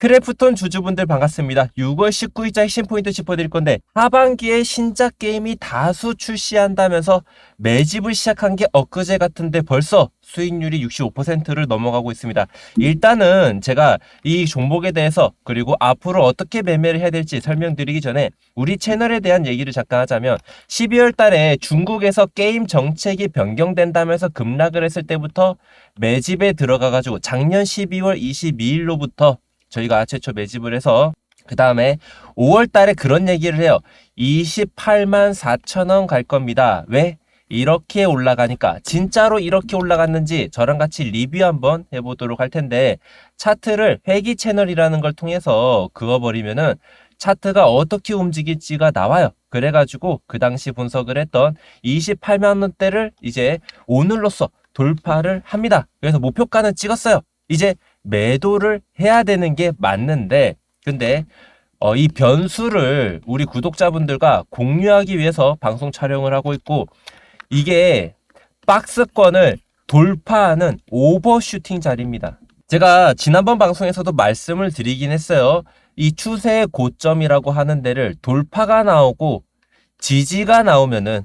크래프톤 주주분들 반갑습니다. 6월 19일자 핵심 포인트 짚어드릴 건데 하반기에 신작 게임이 다수 출시한다면서 매집을 시작한 게 엊그제 같은데 벌써 수익률이 65%를 넘어가고 있습니다. 일단은 제가 이 종목에 대해서 그리고 앞으로 어떻게 매매를 해야 될지 설명드리기 전에 우리 채널에 대한 얘기를 잠깐 하자면 12월 달에 중국에서 게임 정책이 변경된다면서 급락을 했을 때부터 매집에 들어가가지고 작년 12월 22일로부터 저희가 최초 매집을 해서 그 다음에 5월 달에 그런 얘기를 해요. 28만 4천 원 갈 겁니다. 왜? 이렇게 올라가니까 진짜로 이렇게 올라갔는지 저랑 같이 리뷰 한번 해보도록 할 텐데 차트를 회기 채널이라는 걸 통해서 그어버리면은 차트가 어떻게 움직일지가 나와요. 그래가지고 그 당시 분석을 했던 28만 원대를 이제 오늘로써 돌파를 합니다. 그래서 목표가는 찍었어요. 이제 매도를 해야 되는 게 맞는데 근데 어, 이 변수를 우리 구독자분들과 공유하기 위해서 방송 촬영을 하고 있고 이게 박스권을 돌파하는 오버슈팅 자리입니다. 제가 지난번 방송에서도 말씀을 드리긴 했어요. 이 추세의 고점이라고 하는 데를 돌파가 나오고 지지가 나오면은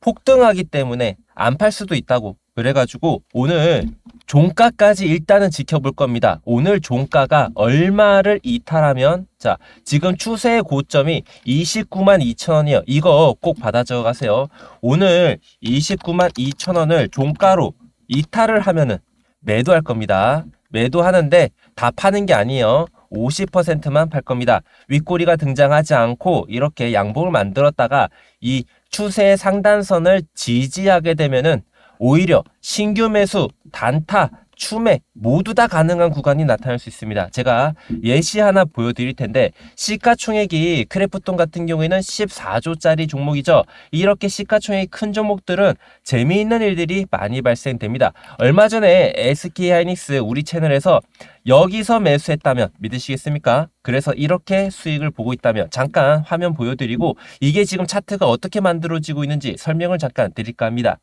폭등하기 때문에 안 팔 수도 있다고. 그래가지고 오늘 종가까지 일단은 지켜볼 겁니다. 오늘 종가가 얼마를 이탈하면 자 지금 추세의 고점이 29만 2천 원이요. 이거 꼭 받아 적어가세요. 오늘 29만 2천 원을 종가로 이탈을 하면은 매도할 겁니다. 매도하는데 다 파는 게 아니에요. 50%만 팔 겁니다. 윗꼬리가 등장하지 않고 이렇게 양봉을 만들었다가 이 추세의 상단선을 지지하게 되면은 오히려 신규 매수, 단타, 추매 모두 다 가능한 구간이 나타날 수 있습니다. 제가 예시 하나 보여드릴 텐데 시가총액이 크래프톤 같은 경우에는 14조짜리 종목이죠. 이렇게 시가총액이 큰 종목들은 재미있는 일들이 많이 발생됩니다. 얼마 전에 SK 하이닉스 우리 채널에서 여기서 매수했다면 믿으시겠습니까? 그래서 이렇게 수익을 보고 있다면 잠깐 화면 보여드리고 이게 지금 차트가 어떻게 만들어지고 있는지 설명을 잠깐 드릴까 합니다.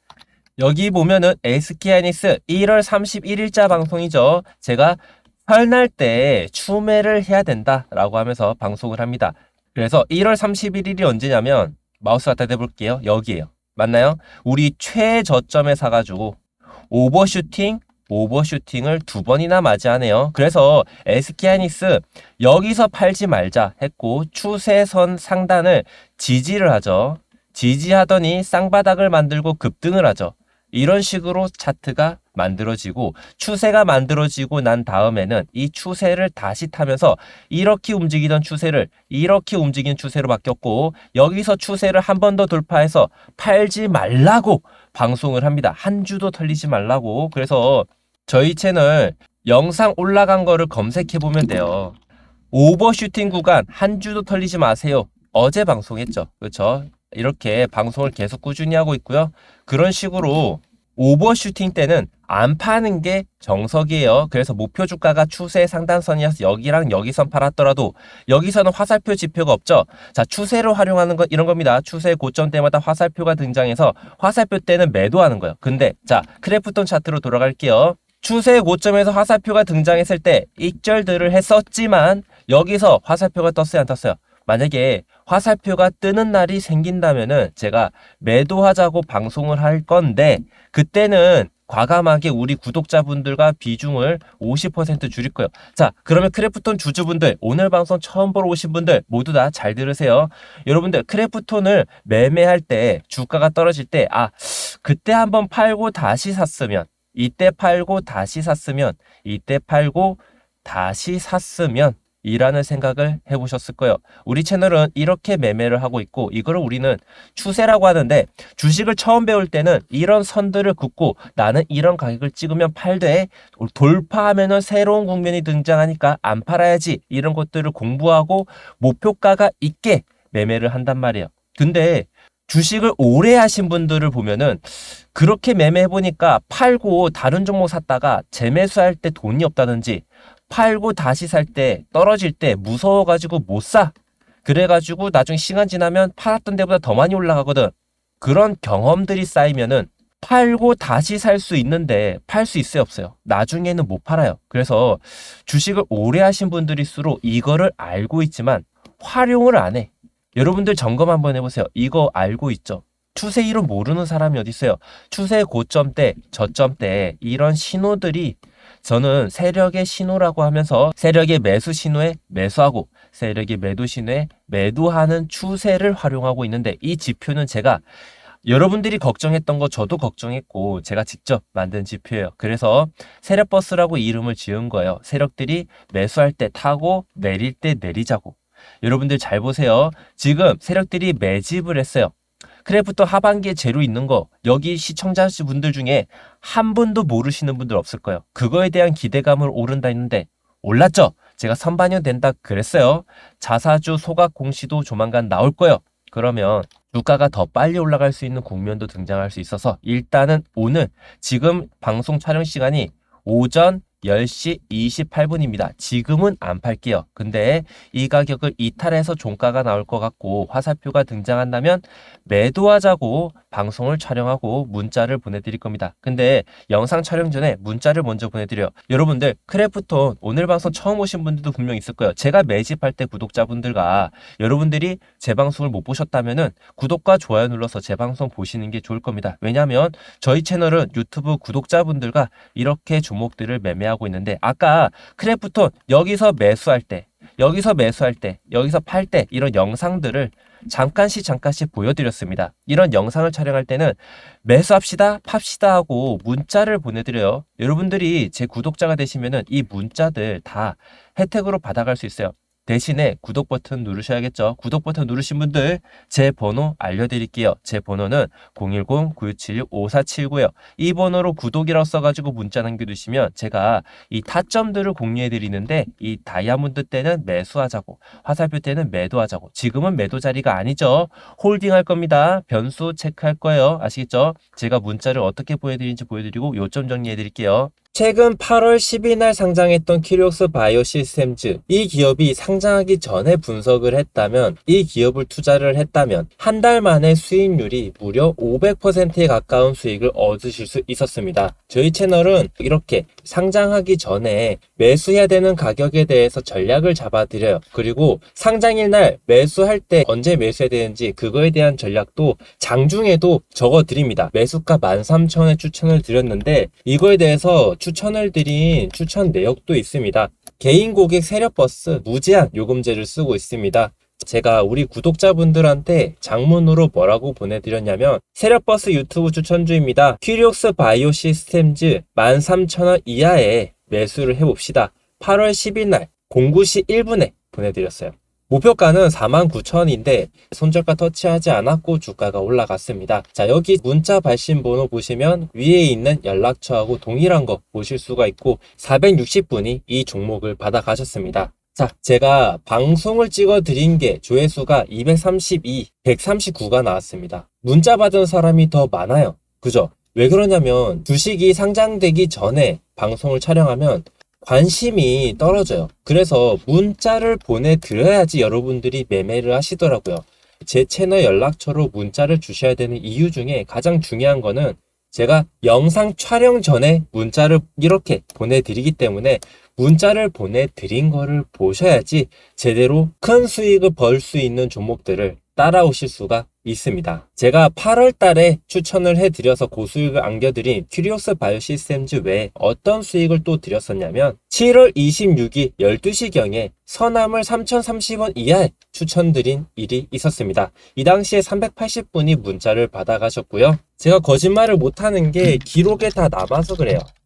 여기 보면은 SK하이닉스 1월 31일자 방송이죠. 제가 설날 때 추매를 해야 된다라고 하면서 방송을 합니다. 그래서 1월 31일이 언제냐면 마우스 갖다 대볼게요. 여기에요. 맞나요? 우리 최저점에 사가지고 오버슈팅 오버슈팅을 두 번이나 맞이하네요. 그래서 SK하이닉스 여기서 팔지 말자 했고 추세선 상단을 지지를 하죠. 지지하더니 쌍바닥을 만들고 급등을 하죠. 이런 식으로 차트가 만들어지고 추세가 만들어지고 난 다음에는 이 추세를 다시 타면서 이렇게 움직이던 추세를 이렇게 움직인 추세로 바뀌었고 여기서 추세를 한 번 더 돌파해서 팔지 말라고 방송을 합니다. 한 주도 털리지 말라고. 그래서 저희 채널 영상 올라간 거를 검색해 보면 돼요. 오버슈팅 구간 한 주도 털리지 마세요. 어제 방송했죠. 그렇죠? 이렇게 방송을 계속 꾸준히 하고 있고요. 그런 식으로 오버슈팅 때는 안 파는 게 정석이에요. 그래서 목표 주가가 추세 상단선이어서 여기랑 여기선 팔았더라도 여기서는 화살표 지표가 없죠. 자, 추세를 활용하는 건 이런 겁니다. 추세 고점 때마다 화살표가 등장해서 화살표 때는 매도하는 거예요. 근데 자, 크래프톤 차트로 돌아갈게요. 추세 고점에서 화살표가 등장했을 때 익절들을 했었지만 여기서 화살표가 떴어요, 안 떴어요? 만약에 화살표가 뜨는 날이 생긴다면은 제가 매도하자고 방송을 할 건데 그때는 과감하게 우리 구독자분들과 비중을 50% 줄일 거예요. 자, 그러면 크래프톤 주주분들, 오늘 방송 처음 보러 오신 분들 모두 다 잘 들으세요. 여러분들, 크래프톤을 매매할 때 주가가 떨어질 때, 아, 그때 한번 팔고 다시 샀으면, 이때 팔고 다시 샀으면, 이때 팔고 다시 샀으면, 이라는 생각을 해보셨을 거예요. 우리 채널은 이렇게 매매를 하고 있고 이거를 우리는 추세라고 하는데 주식을 처음 배울 때는 이런 선들을 긋고 나는 이런 가격을 찍으면 팔되 돌파하면은 새로운 국면이 등장하니까 안 팔아야지 이런 것들을 공부하고 목표가가 있게 매매를 한단 말이에요. 근데 주식을 오래 하신 분들을 보면은 그렇게 매매해 보니까 팔고 다른 종목 샀다가 재매수할 때 돈이 없다든지 팔고 다시 살 때 떨어질 때 무서워가지고 못 사. 그래가지고 나중에 시간 지나면 팔았던 데보다 더 많이 올라가거든. 그런 경험들이 쌓이면은 팔고 다시 살 수 있는데 팔 수 있어요 없어요? 나중에는 못 팔아요. 그래서 주식을 오래 하신 분들일수록 이거를 알고 있지만 활용을 안 해. 여러분들 점검 한번 해보세요. 이거 알고 있죠? 추세 이론 모르는 사람이 어디 있어요? 추세 고점 때, 저점 때 이런 신호들이 저는 세력의 신호라고 하면서 세력의 매수 신호에 매수하고 세력의 매도 신호에 매도하는 추세를 활용하고 있는데 이 지표는 제가 여러분들이 걱정했던 거 저도 걱정했고 제가 직접 만든 지표예요. 그래서 세력버스라고 이름을 지은 거예요. 세력들이 매수할 때 타고 내릴 때 내리자고. 여러분들 잘 보세요. 지금 세력들이 매집을 했어요. 크래프터 하반기에 제로 있는 거 여기 시청자 분들 중에 한 분도 모르시는 분들 없을 거예요. 그거에 대한 기대감을 오른다 했는데 올랐죠? 제가 선반영 된다 그랬어요. 자사주 소각 공시도 조만간 나올 거예요. 그러면 주가가 더 빨리 올라갈 수 있는 국면도 등장할 수 있어서 일단은 오늘 지금 방송 촬영 시간이 오전 10시 28분입니다. 지금은 안 팔게요. 근데 이 가격을 이탈해서 종가가 나올 것 같고 화살표가 등장한다면 매도하자고 방송을 촬영하고 문자를 보내드릴 겁니다. 근데 영상 촬영 전에 문자를 먼저 보내드려요. 여러분들 크래프톤 오늘 방송 처음 오신 분들도 분명 있을 거예요. 제가 매집할 때 구독자분들과 여러분들이 제 방송을 못 보셨다면 은 구독과 좋아요 눌러서 제 방송 보시는 게 좋을 겁니다. 왜냐하면 저희 채널은 유튜브 구독자분들과 이렇게 종목들을 매매하고 있는데 아까 크래프톤 여기서 매수할 때 여기서 매수할 때, 여기서 팔 때 이런 영상들을 잠깐씩 잠깐씩 보여드렸습니다. 이런 영상을 촬영할 때는 매수합시다, 팝시다 하고 문자를 보내드려요. 여러분들이 제 구독자가 되시면은 이 문자들 다 혜택으로 받아갈 수 있어요. 대신에 구독 버튼 누르셔야겠죠. 구독 버튼 누르신 분들 제 번호 알려드릴게요. 제 번호는 010-9676-5479요. 이 번호로 구독이라고 써가지고 문자 남겨두시면 제가 이 타점들을 공유해드리는데 이 다이아몬드 때는 매수하자고 화살표 때는 매도하자고 지금은 매도 자리가 아니죠. 홀딩할 겁니다. 변수 체크할 거예요. 아시겠죠? 제가 문자를 어떻게 보여드리는지 보여드리고 요점 정리해드릴게요. 최근 8월 10일 날 상장했던 키리옥스 바이오 시스템즈 이 기업이 상장하기 전에 분석을 했다면 이 기업을 투자를 했다면 한 달 만에 수익률이 무려 500%에 가까운 수익을 얻으실 수 있었습니다. 저희 채널은 이렇게 상장하기 전에 매수해야 되는 가격에 대해서 전략을 잡아드려요. 그리고 상장일 날 매수할 때 언제 매수해야 되는지 그거에 대한 전략도 장중에도 적어드립니다. 매수가 13,000원에 추천을 드렸는데 이거에 대해서 추천을 드린 추천 내역도 있습니다. 개인 고객 세력 버스 무제한 요금제를 쓰고 있습니다. 제가 우리 구독자분들한테 장문으로 뭐라고 보내드렸냐면 세력버스 유튜브 추천주입니다. 퀴리옥스 바이오 시스템즈 13,000원 이하에 매수를 해봅시다. 8월 10일 날 09시 1분에 보내드렸어요. 목표가는 49,000원인데 손절가 터치하지 않았고 주가가 올라갔습니다. 자 여기 문자 발신 번호 보시면 위에 있는 연락처하고 동일한 거 보실 수가 있고 460분이 이 종목을 받아가셨습니다. 자, 제가 방송을 찍어 드린 게 조회수가 232, 139가 나왔습니다. 문자 받은 사람이 더 많아요. 그죠? 왜 그러냐면 주식이 상장되기 전에 방송을 촬영하면 관심이 떨어져요. 그래서 문자를 보내드려야지 여러분들이 매매를 하시더라고요. 제 채널 연락처로 문자를 주셔야 되는 이유 중에 가장 중요한 거는 제가 영상 촬영 전에 문자를 이렇게 보내드리기 때문에 문자를 보내드린 거를 보셔야지 제대로 큰 수익을 벌 수 있는 종목들을 따라오실 수가 있습니다. 제가 8월 달에 추천을 해드려서 고수익을 안겨드린 큐리오스 바이오 시스템즈 외에 어떤 수익을 또 드렸었냐면 7월 26일 12시경에 선암을 3,030원 이하에 추천드린 일이 있었습니다. 이 당시에 380분이 문자를 받아가셨고요. 제가 거짓말을 못하는 게 기록에 다 남아서 그래요.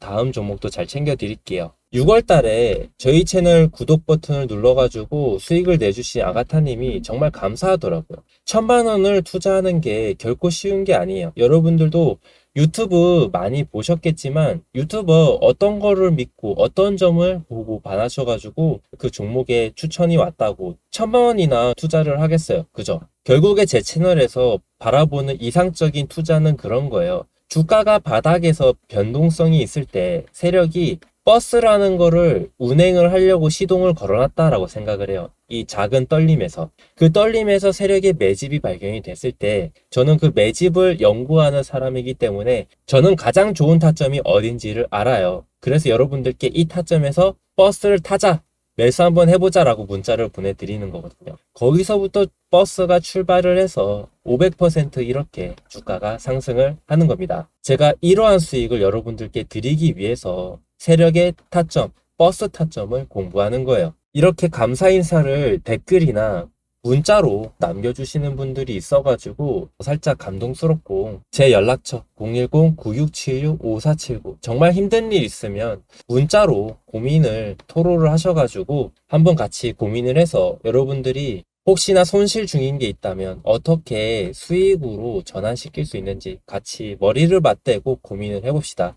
다음 종목도 잘 챙겨 드릴게요. 6월 달에 저희 채널 구독 버튼을 눌러가지고 수익을 내주신 아가타님이 정말 감사하더라고요. 천만 원을 투자하는 게 결코 쉬운 게 아니에요. 여러분들도 유튜브 많이 보셨겠지만 유튜버 어떤 거를 믿고 어떤 점을 보고 반하셔가지고 그 종목에 추천이 왔다고 천만 원이나 투자를 하겠어요. 그죠? 결국에 제 채널에서 바라보는 이상적인 투자는 그런 거예요. 주가가 바닥에서 변동성이 있을 때 세력이 버스라는 거를 운행을 하려고 시동을 걸어놨다라고 생각을 해요. 이 작은 떨림에서. 그 떨림에서 세력의 매집이 발견이 됐을 때 저는 그 매집을 연구하는 사람이기 때문에 저는 가장 좋은 타점이 어딘지를 알아요. 그래서 여러분들께 이 타점에서 버스를 타자! 매수 한번 해보자라고 문자를 보내드리는 거거든요. 거기서부터 버스가 출발을 해서 500% 이렇게 주가가 상승을 하는 겁니다. 제가 이러한 수익을 여러분들께 드리기 위해서 세력의 타점, 버스 타점을 공부하는 거예요. 이렇게 감사 인사를 댓글이나 문자로 남겨주시는 분들이 있어가지고 살짝 감동스럽고 제 연락처 010-9676-5479 정말 힘든 일 있으면 문자로 고민을 토로를 하셔가지고 한번 같이 고민을 해서 여러분들이 혹시나 손실 중인 게 있다면 어떻게 수익으로 전환시킬 수 있는지 같이 머리를 맞대고 고민을 해봅시다.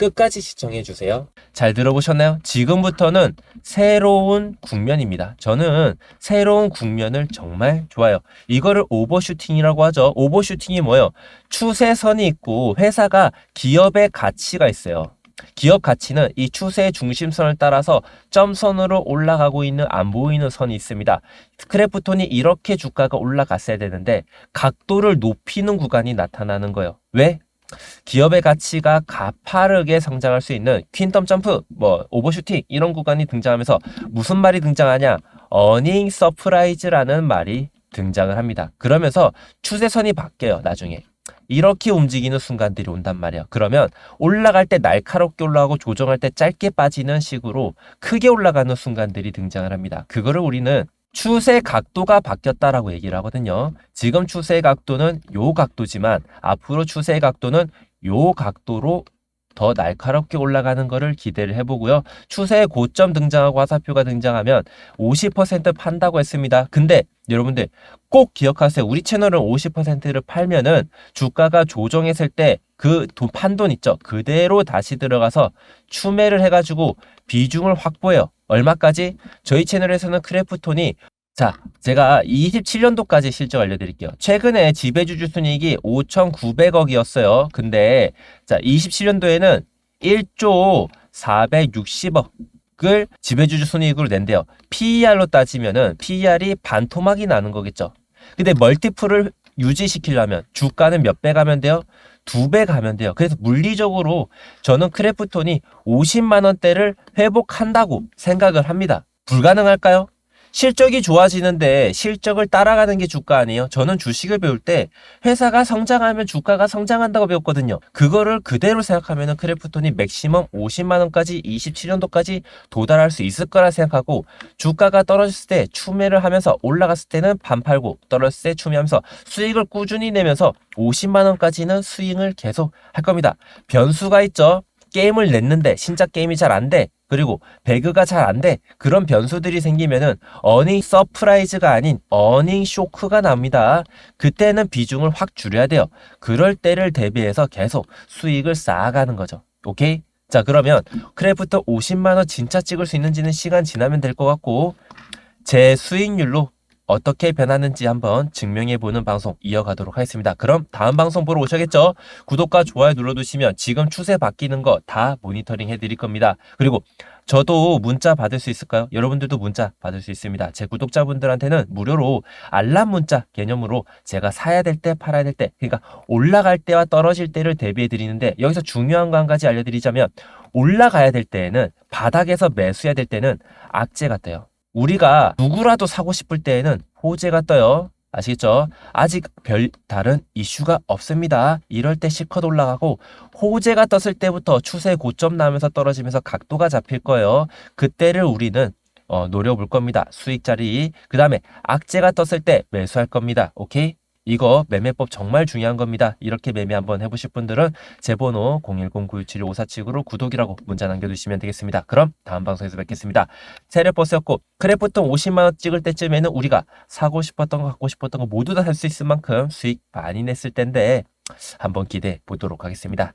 끝까지 시청해 주세요. 잘 들어보셨나요? 지금부터는 새로운 국면입니다. 저는 새로운 국면을 정말 좋아요. 이거를 오버슈팅이라고 하죠. 오버슈팅이 뭐예요? 추세선이 있고 회사가 기업의 가치가 있어요. 기업 가치는 이 추세의 중심선을 따라서 점선으로 올라가고 있는 안 보이는 선이 있습니다. 스크래프톤이 이렇게 주가가 올라갔어야 되는데 각도를 높이는 구간이 나타나는 거예요. 왜? 기업의 가치가 가파르게 성장할 수 있는 퀸텀 점프, 뭐 오버슈팅 이런 구간이 등장하면서 무슨 말이 등장하냐? 어닝 서프라이즈라는 말이 등장을 합니다. 그러면서 추세선이 바뀌어요, 나중에. 이렇게 움직이는 순간들이 온단 말이에요. 그러면 올라갈 때 날카롭게 올라가고 조정할 때 짧게 빠지는 식으로 크게 올라가는 순간들이 등장을 합니다. 그거를 우리는 추세 각도가 바뀌었다라고 얘기를 하거든요. 지금 추세 각도는 요 각도지만 앞으로 추세 각도는 요 각도로 더 날카롭게 올라가는 거를 기대를 해보고요. 추세의 고점 등장하고 화살표가 등장하면 50% 판다고 했습니다. 근데 여러분들 꼭 기억하세요. 우리 채널은 50%를 팔면은 주가가 조정했을 때 그 판돈 있죠. 그대로 다시 들어가서 추매를 해가지고 비중을 확보해요. 얼마까지? 저희 채널에서는 크래프톤이 자, 제가 27년도까지 실적 알려드릴게요. 최근에 지배주주 순이익이 5,900억이었어요. 근데 자, 27년도에는 1조 460억을 지배주주 순이익으로 낸대요. PER로 따지면은 PER이 반토막이 나는 거겠죠. 근데 멀티플을 유지시키려면 주가는 몇 배 가면 돼요? 두 배 가면 돼요. 그래서 물리적으로 저는 크래프톤이 50만 원대를 회복한다고 생각을 합니다. 불가능할까요? 실적이 좋아지는데 실적을 따라가는 게 주가 아니에요? 저는 주식을 배울 때 회사가 성장하면 주가가 성장한다고 배웠거든요. 그거를 그대로 생각하면 크래프톤이 맥시멈 50만 원까지 27년도까지 도달할 수 있을 거라 생각하고 주가가 떨어졌을 때 추매를 하면서 올라갔을 때는 반 팔고 떨어졌을 때 추매하면서 수익을 꾸준히 내면서 50만 원까지는 수익을 계속 할 겁니다. 변수가 있죠. 게임을 냈는데 신작 게임이 잘 안 돼. 그리고 배그가 잘 안 돼. 그런 변수들이 생기면은 어닝 서프라이즈가 아닌 어닝 쇼크가 납니다. 그때는 비중을 확 줄여야 돼요. 그럴 때를 대비해서 계속 수익을 쌓아가는 거죠. 오케이? 자, 그러면 크래프트 50만 원 진짜 찍을 수 있는지는 시간 지나면 될 것 같고 제 수익률로 어떻게 변하는지 한번 증명해보는 방송 이어가도록 하겠습니다. 그럼 다음 방송 보러 오셔겠죠? 구독과 좋아요 눌러두시면 지금 추세 바뀌는 거 다 모니터링 해드릴 겁니다. 그리고 저도 문자 받을 수 있을까요? 여러분들도 문자 받을 수 있습니다. 제 구독자분들한테는 무료로 알람 문자 개념으로 제가 사야 될 때 팔아야 될 때 그러니까 올라갈 때와 떨어질 때를 대비해 드리는데 여기서 중요한 거 한 가지 알려드리자면 올라가야 될 때에는 바닥에서 매수해야 될 때는 악재가 떠요. 우리가 누구라도 사고 싶을 때에는 호재가 떠요. 아시겠죠? 아직 별 다른 이슈가 없습니다. 이럴 때 실컷 올라가고 호재가 떴을 때부터 추세 고점 나면서 떨어지면서 각도가 잡힐 거예요. 그때를 우리는 어, 노려볼 겁니다. 수익 자리. 그 다음에 악재가 떴을 때 매수할 겁니다. 오케이? 이거 매매법 정말 중요한 겁니다. 이렇게 매매 한번 해보실 분들은 제 번호 010-917-5479로 구독이라고 문자 남겨주시면 되겠습니다. 그럼 다음 방송에서 뵙겠습니다. 세례버스였고 크래프톤 50만원 찍을 때쯤에는 우리가 사고 싶었던 거 갖고 싶었던 거 모두 다 살 수 있을 만큼 수익 많이 냈을 텐데 한번 기대해 보도록 하겠습니다.